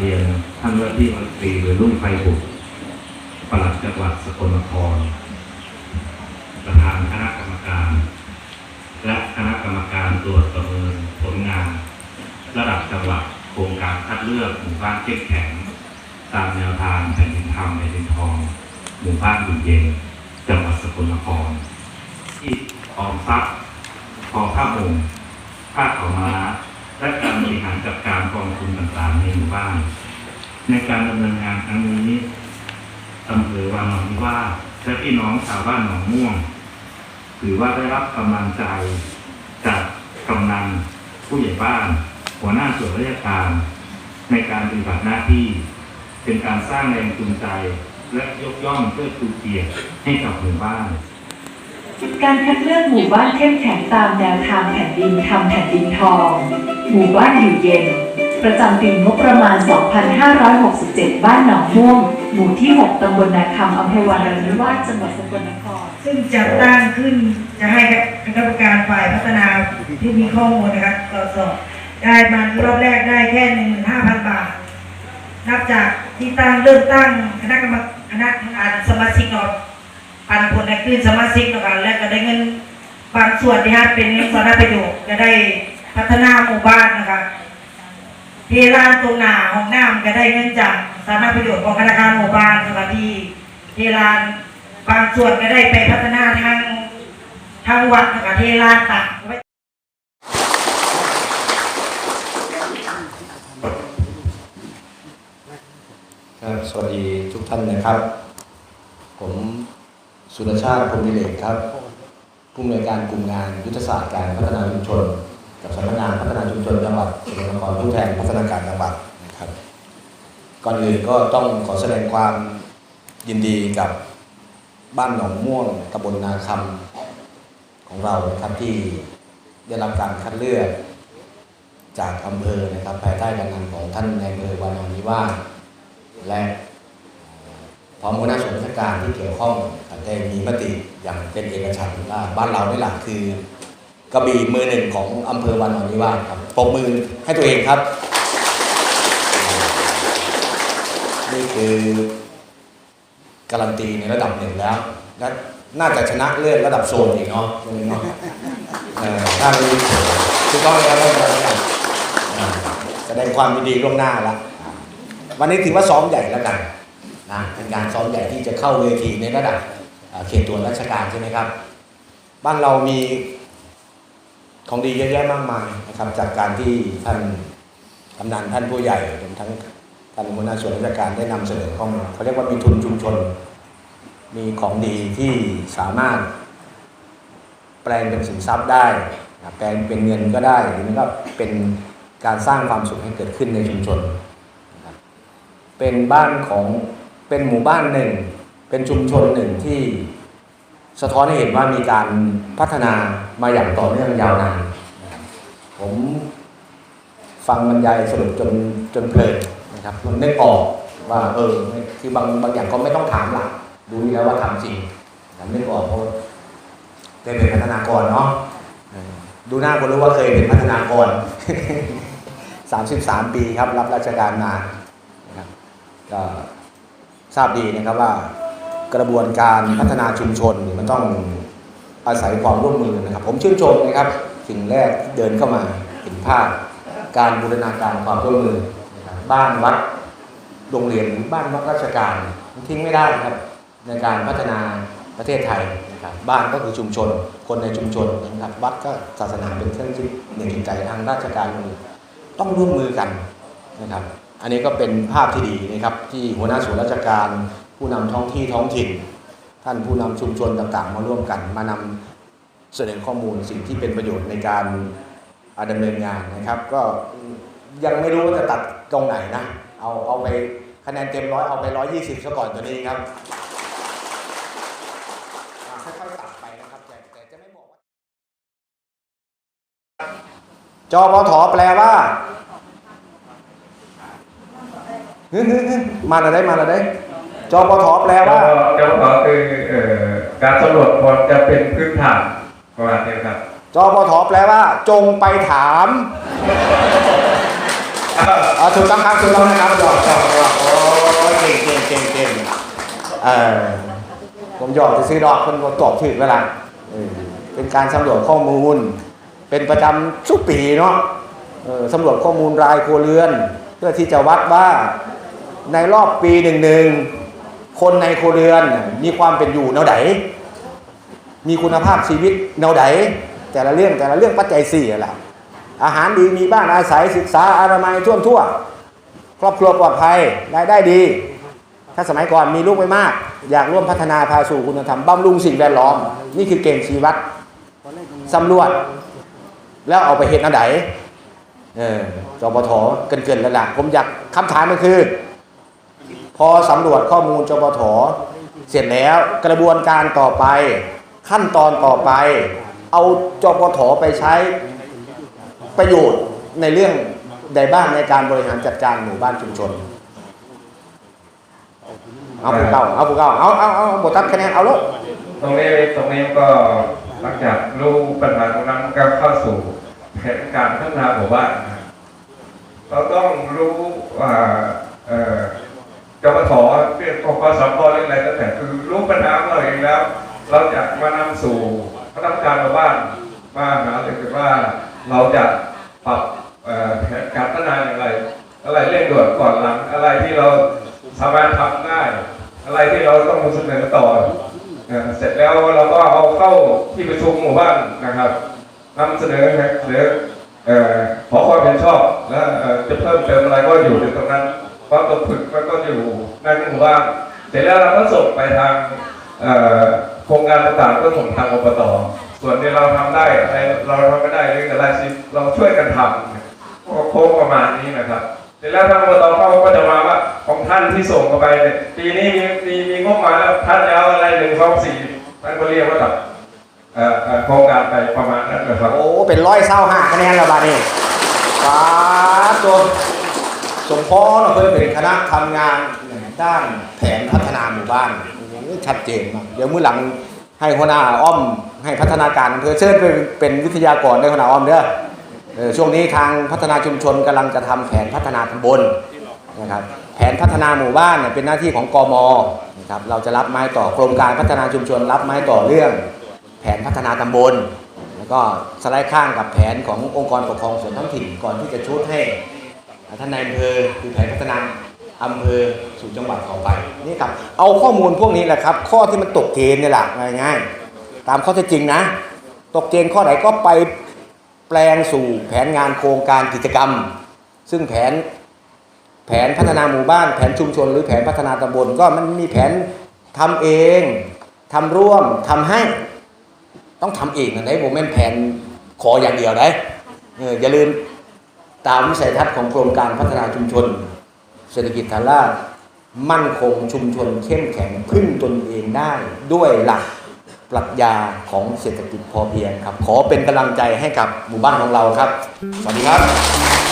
เรียนท่านว่าที่มนตรีหรือรุ่งไฟบุตรปลัดจังหวัดสกลนคร ประธานคณะกรรมการ และคณะกรรมการตรวจประเมินผลงาน ระดับจังหวัดโครงการคัดเลือกหมู่บ้านเข้มแข็ง ตามแนวทางแผ่นดินธรรมแผ่นดินทอง หมู่บ้านบุญเย็นจังหวัดสกลนคร ที่ออมทรัพย์พอผ้าห่มผ้าขาวม้า และการบริหารจัดการกองทุนต่างๆในหมู่บ้าน ในการดำเนินงานครั้งนี้อำเภอวานอนนิวาและพี่น้องชาวบ้านหนองม่วง ถือว่าได้รับกำลังใจจากกำนันผู้ใหญ่บ้าน หัวหน้าส่วนราชการ ในการปฏิบัติหน้าที่ เป็นการสร้างแรงจูงใจ และยกย่องเพื่อคูเกียรติให้กับหมู่บ้าน การคัดเลือกหมู่บ้านเข้มแข็งตามแนวทางแผ่นดินทำแผ่นดินทอง หมู่บ้านอยู่เย็น ประจำปีงบประมาณ 2567 บ้านหนองม่วง หมู่ที่ 6 ตำบลนาคำอำเภอวารินนิวาสจังหวัดสกลนคร ซึ่งจัดตั้งขึ้นจะให้คณะกรรมการฝ่ายพัฒนาที่มีข้อมูลนะคะตรวจสอบได้มารอบแรกได้แค่หนึ่งห้าพันบาท นับจากที่ตั้งเริ่มตั้งคณะกรรมคณะอ่านสมาชิกนาะปันผลในขึ้นสมาชิกนาะค่ะและก็ได้เงินบางส่วนที่ฮะเป็นเงินสาธารณประโยชน์จะได้พัฒนาหมู่บ้านนะคะ ทลานตรงหนาห้องน้ำก็ได้เงินจากสาธารณประโยชน์ของธนาคารหมู่บ้านสวัสดีเทลานบางส่วนก็ได้ไปพัฒนาทางทางวัดนะคะเทลานต่างครับสวัสดีทุกท่านนะครับ ผมสุรชาติพรมิเลศครับผู้อำนวยการกลุ่มงานยุทธศาสตร์การพัฒนาชุมชน กับสำนักงานพัฒนาชุมชนจังหวัดสกลนครผู้แทนพัฒนาการจังหวัดนะครับ ก่อนอื่นก็ต้องขอแสดงความยินดีกับบ้านหนองม่วงตำบลนาคำของเราครับที่ได้รับการคัดเลือกจากอำเภอนะครับภายใต้การนำของท่านนายอำเภอวานอนิวาและพร้อมหัวหน้าส่วนราชการที่เกี่ยวข้องได้มีมติอย่างเป็นเอกฉันท์ว่าบ้านเรานี่แหละคือ กระบี่มือหนึ่งของอำเภอวานอนนิวาสครับปรบมือให้ตัวเองครับ นี่คือการันตีในระดับหนึ่งแล้วและน่าจะชนะเลื่อนระดับโซนอีกเนาะตรงนี้เนาะเออถ้ามีถูกต้องแล้วแล้วแล้วอ่าแสดงความยินดีล่วงหน้าละวันนี้ถือว่าซ้อมใหญ่แล้วกันนะเป็นการซ้อมใหญ่ที่จะเข้าเวทีในระดับเขตตัวราชการใช่ไหมครับ บ้านเรามี ของดีเยอะแยะมากมายนะครับ จากการที่ท่านกำนันท่านผู้ใหญ่รวมทั้งท่านหัวหน้าส่วนราชการได้นำเสนอข้อมูลเขาเรียกว่ามีทุนชุมชน มีของดีที่สามารถ แปลงเป็นสินทรัพย์ได้แปลงเป็นเงินก็ได้หรือมันก็เป็นการสร้างความสุขให้เกิดขึ้นในชุมชน เป็นบ้านของเป็นหมู่บ้านหนึ่ง เป็นชุมชนหนึ่งที่ สะท้อนให้เห็นว่ามีการพัฒนามาอย่างต่อเนื่องยาวนานผมฟังบรรยายสรุปจนจนเพลินนะครับมันนึกออกว่าเออคือบางบางอย่างก็ไม่ต้องถามหลักรู้อยู่แล้วว่าทำจริงนะนึกออกเพราะเคยเป็นพัฒนากรเนาะดูหน้าก็รู้ว่าเคยเป็นพัฒนากร33ปีครับ รับราชการมานะครับก็ทราบดีนะครับว่า กระบวนการพัฒนาชุมชนเนี่ยมันต้องอาศัยความร่วมมือนะครับ ผมชื่นชมนะครับสิ่งแรกเดินเข้ามาเห็นภาพ การบูรณาการความร่วมมือนะครับบ้านวัดโรงเรียนหรือบ้านวัดราชการมันทิ้งไม่ได้นะครับในการพัฒนาประเทศไทยนะครับบ้านก็คือชุมชน คนในชุมชนนะครับวัดก็ศาสนาเป็นเครื่องยึดเหนี่ยวจิตใจทางราชการมือต้องร่วมมือกันนะครับ อันนี้ก็เป็นภาพที่ดีนะครับที่หัวหน้าส่วนราชการ ผู้นำท้องที่ท้องถิ่น ท่านผู้นำชุมชนต่างๆ มาร่วมกัน มานำเสนอข้อมูลสิ่งที่เป็นประโยชน์ในการอ่าดำเนินงานนะครับ ก็ยังไม่รู้ว่าจะตัดตรงไหนนะ เอาเอาไปคะแนนเต็มร้อยเอาไปร้อยยี่สิบซะก่อนตัวนี้ครับค่อยๆตัดไปนะครับแต่จะไม่บอปทแปลว่าฮึ่มฮึ่มมาละได้มาละได้ จปทแปลว่าจปคือเอ่อการสำรวจผลจะเป็นพื้นฐานประมาณนี้ครับจจปทแปลว่า จงไปถามเออถูกต้องครับถูกต้องนะครับยอดยอดยอดโอ้ยเก่งเก่งเก่งเก่งเออผมยอดจะซื้อดอกคนก็ตอบถูกเวลาเออเป็นการสำรวจข้อมูล เป็นประจำทุกปีเนาะเออสำรวจข้อมูลรายครัวเรือน เพื่อที่จะวัดว่าในรอบปีหนึ่งหนึ่ง คนในโครเรือนมีความเป็นอยู่แนวไหนมีคุณภาพชีวิตแนวไหนแต่ละเรื่องแต่ละเรื่องปัจจัยสี่แหละอาหารดีมีบ้านอาศัยศึกษาอนามัยท่วมทั่ว ครอบครัวปลอดภัยรายได้ดี ถ้าสมัยก่อนมีลูกไม่มาก อยากร่วมพัฒนาพาสู่คุณธรรมบำรุงสิ่งแวดล้อม นี่คือเกณฑ์ชีวัดสำรวจ แล้วเอาไปเห็นอันไหนเออจปทเกินเกินแล้วล่ะผมอยากคำถามมันคือ พอสำรวจข้อมูลจปทเสร็จแล้วกระบวนการต่อไป ขั้นตอนต่อไป เอาจปทไปใช้ประโยชน์ในเรื่องใดบ้างในการบริหารจัดการหมู่บ้านชุมชน เอาผู้เก่าเอาผู้เก่าเอาเอาเอาบทตัดคะแนนเอาลูกตรงนี้ตรงนี้ก็หลังจากรู้ปัญหาตรงนั้นก็เข้าสู่แผนการพัฒนาหมู่บ้านเราต้องรู้ว่า เอ่อกปทเรื่องกปสพเรื่องอะไรก็แต่คือรู้ปัญหาเราเองแล้ว เราจะมานำสู่คณะกรรมการหมู่บ้านมาหาเลยคือว่าเราจะปรับแผนการพัฒนาอย่างไร อะไรเร่งด่วนก่อนหลัง อะไรที่เราสามารถทำได้อะไรที่เราต้องเสนอต่อเอ่อเสร็จแล้วเราก็เอาเข้าที่ประชุมหมู่บ้านนะครับนำเสนอห้เสนอขอความเห็นชอบและจะเพิ่มเติมอะไรก็อยู่ในตรงนั้น ความตกผลึกมันก็อยู่ในหมู่บ้านเสร็จแล้วเราก็ส่งไปทางโครงการต่างๆก็ส่งทางอบตส่วนที่เราทำได้อะไรเราทำไม่ได้เรื่องอะไรสิเราช่วยกันทำก็โค้งประมาณนี้นะครับเสร็จแล้วทางอบตเขาก็จะมาว่าของท่านที่ส่งเข้าไปเนี่ยปีนี้มีมีมีงบมาแล้วท่านจะเอาอะไรหนึ่งสองสี่ท่านก็เรียกว่าแบบโครงการไปประมาณนั้นนะครับโอ้เป็นร้อยเศร้าห้าคะแนนแล้วบาดนี้ป้าดตัว สมพรเพื่นเป็นคณะทำงานด้านแผนพัฒนาหมู่บ้านชัดเจนมากเดี๋ยวมื้อหลังให้หัวหน้าอ้อมให้พัฒนาการอำเภอเชิญไปเป็นวิทยากรได้หัวหน้าอ้อมเด้อช่วงนี้ทางพัฒนาชุมชนกำลังจะทำแผนพัฒนาตำบลนะครับแผนพัฒนาหมู่บ้านเนี่ยเป็นหน้าที่ของกมนะครับเราจะรับไม้ต่อโครงการพัฒนาชุมชน รับไม้ต่อเรื่อง แผนพัฒนาตำบล แล้วก็สไลด์ข้างกับแผนขององค์กรปกครองส่วนท้องถิ่นก่อนที่จะชุดให้ ท่านนายอำเภอคือแผนพัฒนาอำเภอสู่จังหวัดต่อไปนี่ครับเอาข้อมูลพวกนี้แหละครับ ข้อที่มันตกเกณฑ์นี่แหละง่ายๆตามข้อเท็จจริงนะ ตกเกณฑ์ข้อไหนก็ไปแปลงสู่แผนงานโครงการกิจกรรม ซึ่งแผนแผนพัฒนาหมู่บ้าน แผนชุมชน หรือแผนพัฒนาตำบลก็มันมีแผนทำเองทำร่วมทำให้ ต้องทำเองนะไหนผมเป็นแผนขออย่างเดียวได้อย่าลืม ตามวิสัยทัศน์ของโครงการพัฒนาชุมชน เศรษฐกิจฐานรากมั่นคงชุมชนเข้มแข็งพึ่งตนเองได้ด้วยหลักปรัชญาของเศรษฐกิจพอเพียงครับ ขอเป็นกำลังใจให้กับหมู่บ้านของเราครับ สวัสดีครับ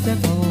เธ